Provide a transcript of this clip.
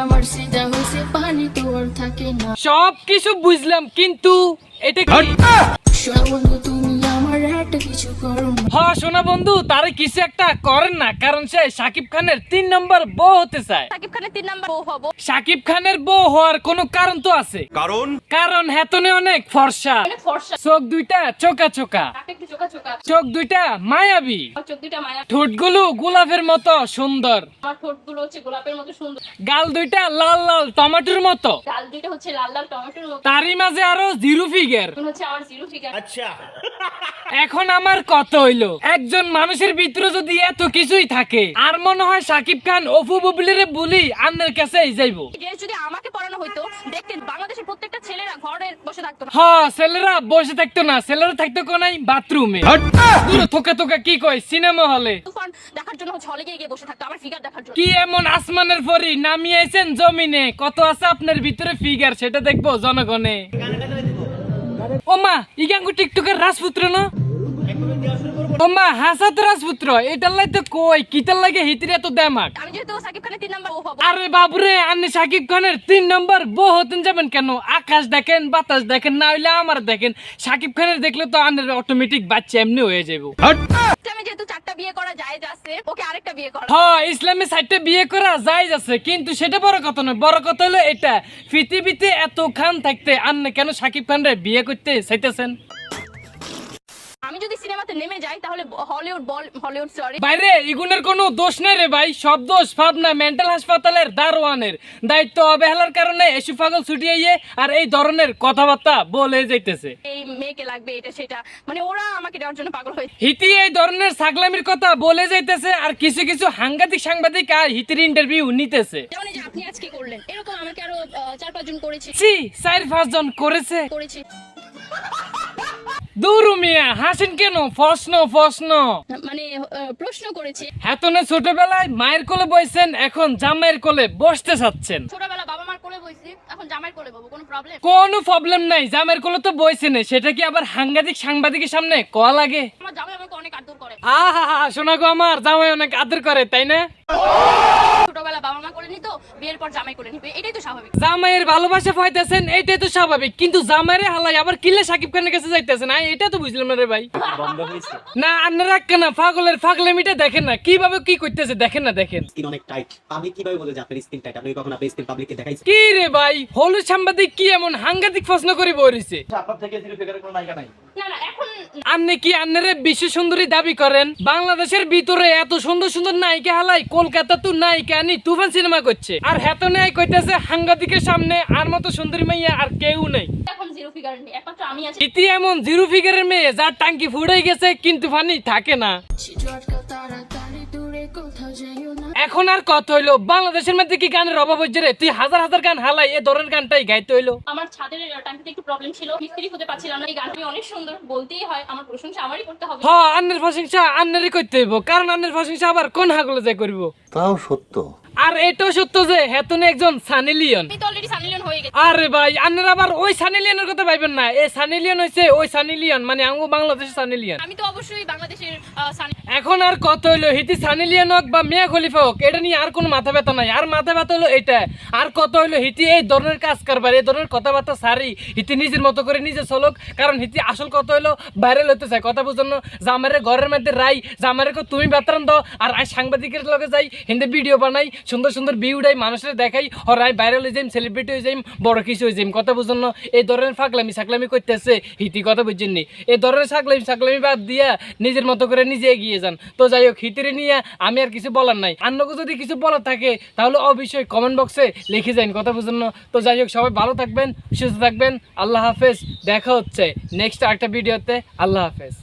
আমার সিধা হয়েছে পানি তোর থাকে না। সব কিছু বুঝলাম কিন্তু এটা কি? শোনা বন্ধু একটা কিছু করো না হ শোনা বন্ধু তারে কিছু একটা করেন না কারণ সে সাকিব খানের তিন নম্বর বউ হতে চায়। সাকিব খানের তিন নাম্বার বউ হব। সাকিব খানের বউ হওয়ার কোনো কারণ তো আছে? কারণ? কারণ হেতনে অনেক ফর্সা। চোখ দুইটা চোকা চোকা। চোখা দুইটা মায়াবী। ঠোঁটগুলো গোলাপের মতো সুন্দর। হচ্ছে গোলাপের মতো সুন্দর। গাল দুইটা লাল লাল টমেটোর মতো। ডাল দুইটা হচ্ছে লাল লাল টমেটোর মতো। তারই মাঝে আরও জিরো ফিগার। হচ্ছে আমার জিরো ফিগার। এখন আমার কত হইল? একজন মানুষের ভিতরে যদি এত কিছুই থাকে আর মনে হয় সাকিব খান অপু বুবলিরে বলি আন্নের কাছে যাইবো। যদি আমাকে পরানো হইতো দেখতেন বাংলাদেশের প্রত্যেকটা ছেলেরা ঘরে বসে থাকতো না। হ ছেলেরা বসে থাকতো না ছেলেরা থাকতো কোনাই বাথরুমে। দূরে থোকা থোকা কি কয়? সিনেমা হলে। তুফান দেখার জন্য হচ্ছে হলে গিয়ে গিয়ে বসে থাকতো আমার ফিগার দেখার জন্য। কি এমন আসমানের পরি নামিয়ে আইছেন জমিনে। কত আছে আপনার ভিতরে ফিগার সেটা দেখব জনগণে। ওমা ইগাঙ্গু টিকটকের রাজপুত্র না? ওমা হাসাত রাজপুত্র এটার লাই তো কই? কিতার লাগে হিতরে তো দেমাক? আমি যেহেতু সাকিব খানের তিন নাম্বার বউ আরে বাবুরে আপনি সাকিব খানের তিন নম্বর বউ হতেন যাবেন কেন? আকাশ দেখেন বাতাস দেখেন না হইলে আমার দেখেন। সাকিব খানের দেখলে তো আনের অটোমেটিক বাচ্চা এমনি হয়ে যাব বিয়ে করা জায়েজ আছে, ওকে আরেকটা বিয়ে করা। হ্যাঁ ইসলামে সাইটটা বিয়ে করা যায় আছে, কিন্তু সেটা বড় কথা নয়। বড় কথা হলো এটা, পৃথিবীতে এত খান থাকতে আন্নে কেন সাকিব খানরে বিয়ে করতে চাইতেছেন? সিনেমাতে নেমে যাই তাহলে হলিউড বল হলিউড সরি বাইরে ইগুনের কোনো দোষ নেই রে ভাই সব দোষ ভাবনা মেন্টাল হাসপাতালের দারোয়ানের। দায়িত্ব অবহেলার কারণে এসু পাগল ছুটিয়ে আর এই ধরনের কথাবার্তা বলে যাইতেছে। এই মেয়েকে লাগবে এটা সেটা। মানে ওরা আমাকে দেওয়ার জন্য পাগল হয়েছে হিতি এই ধরনের ছাগলামির কথা বলে যাইতেছে আর কিছু কিছু সাংঘাতিক সাংবাদিক আর হিতির ইন্টারভিউ নিতেছে। যেমন এই যে আপনি আজকে করলেন এরকম আমাকে আরও চার পাঁচজন করেছে। ছি চার পাঁচজন করেছে। করেছে। দূরু মিয়া হাসেন কেন? প্রশ্ন প্রশ্ন। মানে প্রশ্ন করেছে। ছোটবেলায় মায়ের কোলে বইছেন এখন জামাইয়ের কোলে বসতে চাচ্ছেন। ছোটবেলা বাবা মার কোলে বইছি এখন জামাই কোলে কোনো প্রবলেম কোনো প্রবলেম নাই জামাইয়ের কোলে তো বইছেন সেটা কি আবার সাংঘাতিক সাংবাদিকের সামনে কয়া লাগে? আমার জামাই আমাকে অনেক আদর করে। আহা হা শোনা গো আমার জামাই অনেক আদর করে তাই না ছোটবেলা বাবা মা করে নিত জামাই করে নিবে এটাই তো স্বাভাবিক। জামাইয়ের ভালোবাসা পাইতেছেন এইটাই তো স্বাভাবিক। কিন্তু জামাইরে হালাই আবার কিলে সাকিব খানের কাছে যাইতেছেন আই এটা তো বুঝলাম না রে ভাই। না আপনারা কেন পাগলের পাগলামিটা দেখেন না। কীভাবে কি করতেছে দেখেন না দেখেন। স্কিন অনেক টাইট। পাবলিক কীভাবে বলে যে আপনার স্কিন টাইট? আপনি কখন আপনার স্কিন পাবলিককে দেখাইছেন? কি রে ভাই? হলুদ সাংবাদিক কি এমন সাংঘাতিক প্রশ্ন করে বলিছে না না এখন আপনি কি আন্নারে বিশ্ব সুন্দরী দাবি করেন বাংলাদেশের ভিতরে এত সুন্দর সুন্দর নায়িকা হালাই কলকাতা তো নায়িকা আনি তুফান সিনেমা করছে। আর হেত নাই কইতেছে সাংবাদিকের সামনে আর মতো সুন্দরী মাইয়া আর কেউ নেই। এখন জিরো ফিগার নেই একমাত্র আমি আছি। ইতি এমন জিরো ফিগারের মেয়ে যার টাঙ্কি ফুড়ে গেছে কিন্তু পানি থাকে না। এখন আর কত হইল? বাংলাদেশের মধ্যে কি গানের অভাব হচ্ছে রে? তুই হাজার হাজার গান হালাই এ ধরনের গানটাই গাইতে হইল। আমার ছাদের টাঙ্কিতে একটু প্রবলেম ছিল মিস্ত্রি হতে পারছিলাম না। এই গানটি অনেক সুন্দর বলতেই হয় আমার প্রশংসা আমারই করতে হবে। হ আন্নের প্রশংসা আন্নেরই করতে হইব কারণ আন্নের প্রশংসা আবার কোন হাগলে যায় করব? তাও সত্য। আর এটাও সত্য যে হেতনে একজন আমি সানিলিয়ন আরে ভাই আপনারা আবার ওই সানি লিওনের কথা ভাইবেন না। এই সানি লিওন হইছে ওই সানি লিওন মানে আঙ্গু বাংলাদেশের সানি লিওন। আমি তো অবশ্যই সানি এখন আর কত হইল? হিতি সানি লিওন হোক বা মিয়া খলিফা হোক, এটা নিয়ে আর কোনো মাথা ব্যথা নাই। আর মাথা ব্যথা হলো এটা। আর কত হইল? হিতি এই ধরনের কাজ করবার, এই ধরনের কথাবার্তা সারি। হিতি নিজের মতো করে নিজে চলুক, কারণ হিতি আসল কথা হইল ভাইরাল হতে চায়। কথা বুঝুন জামারে ঘরের মধ্যে রাই। জামারে কো তুমি বেতন দাও, আর আই সাংবাদিকের লগে যাই, হিন্দি ভিডিও বানাই, সুন্দর সুন্দর ভিউ দেয় মানুষের দেখাই হরাই ভাইরাল হয়ে যাইম সেলিব্রিটি হয়ে যাইম, বড় কিছু হয়ে যাইম। কথা বুঝুন এই ধরনের ফাগলামি সাকলামি করতেছে হিতি, কথা বুঝছেন নি? এই ধরনের সাকলামি সাকলামি বাদ দিয়া নিজের মতো করে নিজে এগিয়ে যান। তো যাই হোক, হিতিরে নিয়ে আমি আর কিছু বলার নাই। অন্যকে যদি কিছু বলার থাকে, তাহলে অবশ্যই কমেন্ট বক্সে লিখে যান কথা বুঝুন তো যাই হোক, সবাই ভালো থাকবেন, সুস্থ থাকবেন। আল্লাহ হাফেজ। দেখা হচ্ছে নেক্সট একটা ভিডিওতে আল্লাহ হাফেজ।